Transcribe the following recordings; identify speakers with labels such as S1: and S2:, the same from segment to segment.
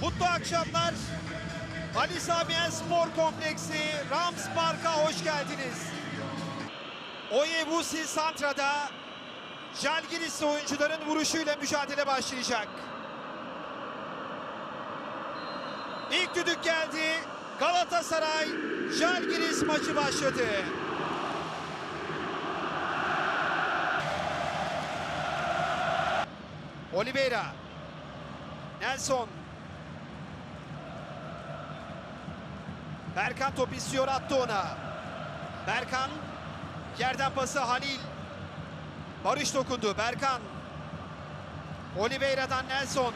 S1: Mutlu akşamlar. Ali Samiyen Spor Kompleksi Rams Park'a hoş geldiniz. Oyevusi Santra'da Jalgiris oyuncuların vuruşuyla mücadele başlayacak. İlk düdük geldi. Galatasaray Jalgiris maçı başladı. Oliveira. Nelson. Berkan top istiyor attı ona. Berkan. Yerden pası Halil. Barış dokundu. Berkan. Oliveira'dan Nelson.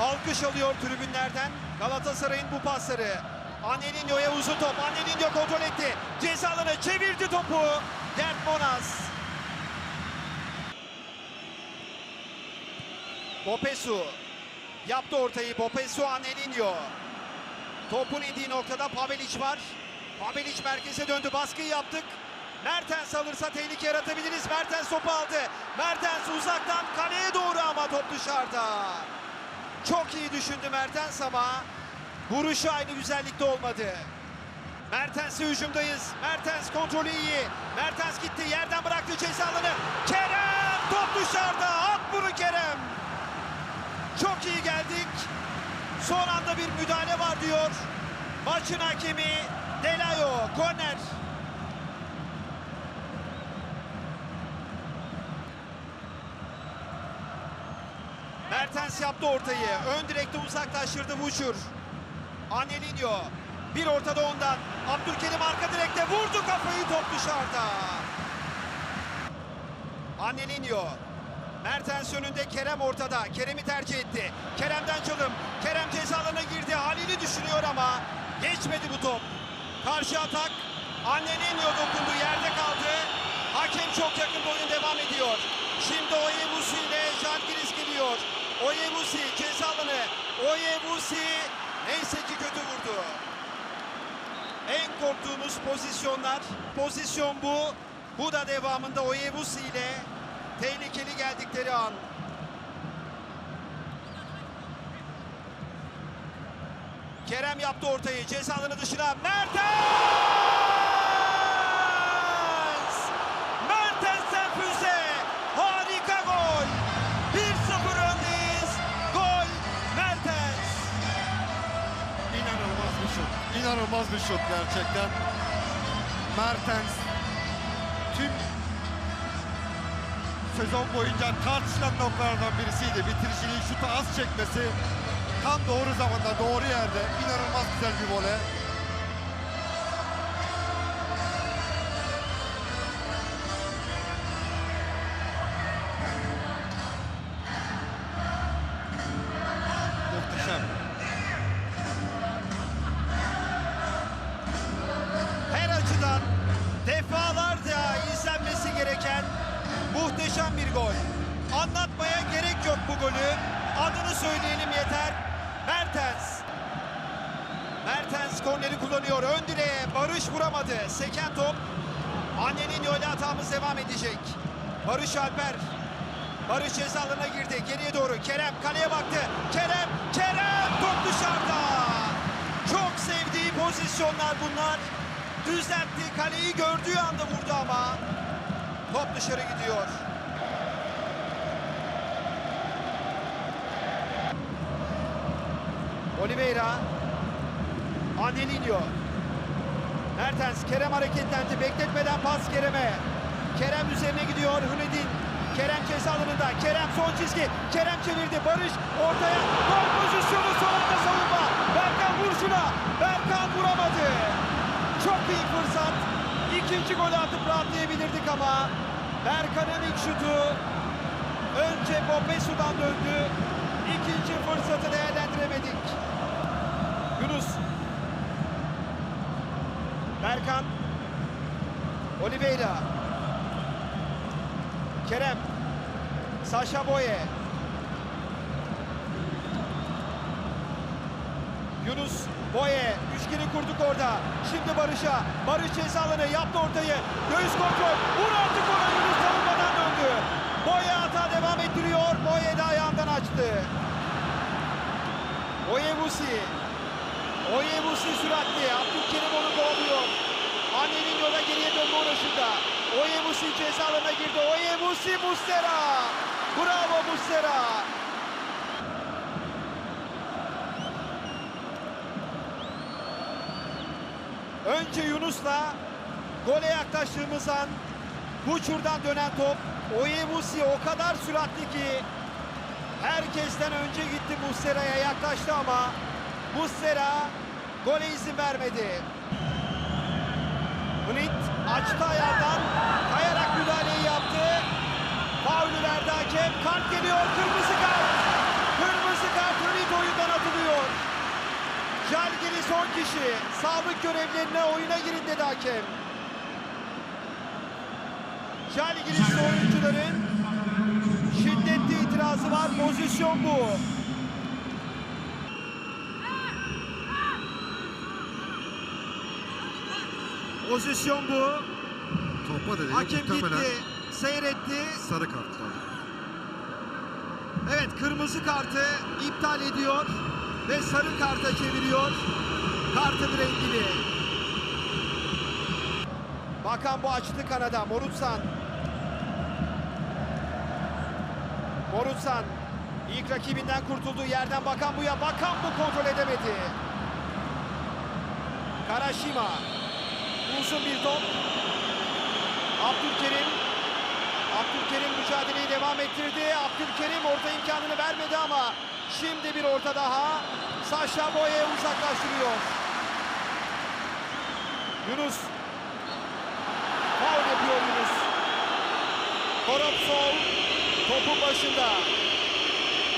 S1: Alkış alıyor tribünlerden. Galatasaray'ın bu pasları. Angelinho'ya uzun top. Angelinho kontrol etti. Ceza alanı çevirdi topu. Gert Monas. Bopesu. Yaptı ortayı. Bopesu Angelinho. Topun indiği noktada Pavelic var. Pavelic merkeze döndü. Baskıyı yaptık. Mertens alırsa tehlike yaratabiliriz. Mertens topu aldı. Mertens uzaktan kaleye doğru ama top dışarıda. Çok iyi düşündü Mertens ama vuruşu aynı güzellikte olmadı. Mertens'e hücumdayız. Mertens kontrolü iyi. Mertens gitti. Yerden bıraktı ceza alanı. Kerem top dışarıda. At bunu Kerem. Çok iyi geldik. Son anda bir müdahale var diyor. Maçın hakemi Delayo. Korner. Mertens yaptı ortayı. Ön direkte uzaklaştırdı Vucur. Angelinho. Bir ortada ondan. Abdülkerim arka direkte vurdu kafayı top dışarıda. Angelinho. Mertens önünde Kerem ortada. Kerem'i tercih etti. Kerem'den çalım. Kerem ceza alanına girdi. Halil'i düşünüyor ama geçmedi bu top. Karşı atak. Angelinho dokundu. Yerde kaldı. Hakem çok yakın oyun devam ediyor. Şimdi Oyevusi ile Jalgiris geliyor. Oyevusi ceza alanı. Oyevusi neyse ki kötü vurdu. En korktuğumuz pozisyonlar. Pozisyon bu. Bu da devamında Oyevusi ile tehlikeli geldikleri an. Kerem yaptı ortayı. Ceza alanı dışına. Mertens! Mertens'ten füze. Harika gol. 1-0 öndeyiz. Gol Mertens.
S2: İnanılmaz bir şut. İnanılmaz bir şut gerçekten. Mertens tüm sezon boyunca tartışılan noktalardan birisiydi. Bitiriciliği şutu az çekmesi tam doğru zamanda doğru yerde inanılmaz güzel bir voley. Muhteşem
S1: bir gol. Anlatmaya gerek yok bu golü. Adını söyleyelim yeter. Mertens. Mertens korneri kullanıyor. Ön direğe Barış vuramadı. Seken top. Annenin öyle hatamız devam edecek. Barış Alper. Barış ceza alanına girdi. Geriye doğru. Kerem kaleye baktı. Kerem, Kerem top dışarıda. Çok sevdiği pozisyonlar bunlar. Düzeltti. Kaleyi gördüğü anda vurdu ama top dışarı gidiyor. Oliveira. Angelinho. Mertens, Kerem hareketlendi. Bekletmeden pas Kerem'e. Kerem üzerine gidiyor. Hünedin. Kerem ceza alanında. Kerem son çizgi. Kerem çevirdi. Barış ortaya. Gol pozisyonu son anda savunma. Berkan vuruşuna. Berkan vuramadı. Çok iyi fırsat. İkinci golü atıp rahatlayabilirdik ama Berkan'ın ilk şutu önce Bopesu'dan döndü. İkinci fırsatı değerlendiremedik. Yunus. Berkan. Oliveira. Kerem. Saşa Boye. Yunus Boye üçgeni kurduk orada. Şimdi Barış'a. Barış ceza yaptı ortayı. Göğüs kontrol. Vur artık ona Yunus savunmadan döndü. Boye hata devam ettiriyor. Boye de ayağından açtı. Oyebusi. Oyebusi süratli. Abdülkerim onu kovalıyor. Anelino da geriye dönme uğraşında. Oyebusi ceza alanına girdi. Oyebusi Mustera. Bravo Mustera. Önce Yunus'la gole yaklaştığımız an Buçur'dan dönen top. Oyebusi o kadar süratli ki herkesten önce gitti Muslera'ya yaklaştı ama Muslera gole izin vermedi. Blind açtı ayağından kayarak müdahaleyi yaptı. Faulü verdi hakem. Kart geliyor. Kırmızı kart. Kırmızı kart Blind oyundan atılıyor. Jalgiri son kişi. Sağlık görevlerine oyuna girin dedi hakem. Jalgiris oyuncuların şiddetli itirazı var. Pozisyon bu. Pozisyon bu.
S2: Topa dedi.
S1: Hakem gitti. Seyretti.
S2: Sarı kart.
S1: Evet kırmızı kartı iptal ediyor ve sarı karta çeviriyor. Kartın rengini. Bakan bu açtı kanada. Morutsan. Morutsan. ilk rakibinden kurtulduğu yerden bakan bu ya. Bakan bu kontrol edemedi. Karashima. Uzun bir top. Abdülkerim. Abdülkerim mücadeleyi devam ettirdi. Abdülkerim orta imkanını vermedi ama şimdi bir orta daha. Saşa Boye uzaklaştırıyor. Yunus. Faul yapıyor Yunus. Koropsov topun başında.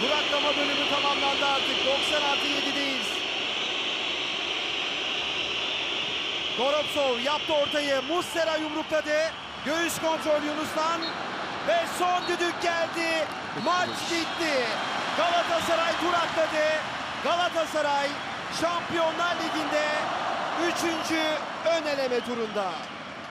S1: Duraklama bölümü tamamlandı artık. 90 artı 7'deyiz. Goropsov yaptı ortayı. Muslera yumrukladı. Göğüs kontrol Yunus'tan. Ve son düdük geldi. Maç bitti. Galatasaray duratladı. Galatasaray Şampiyonlar Ligi'nde 3. ön eleme turunda.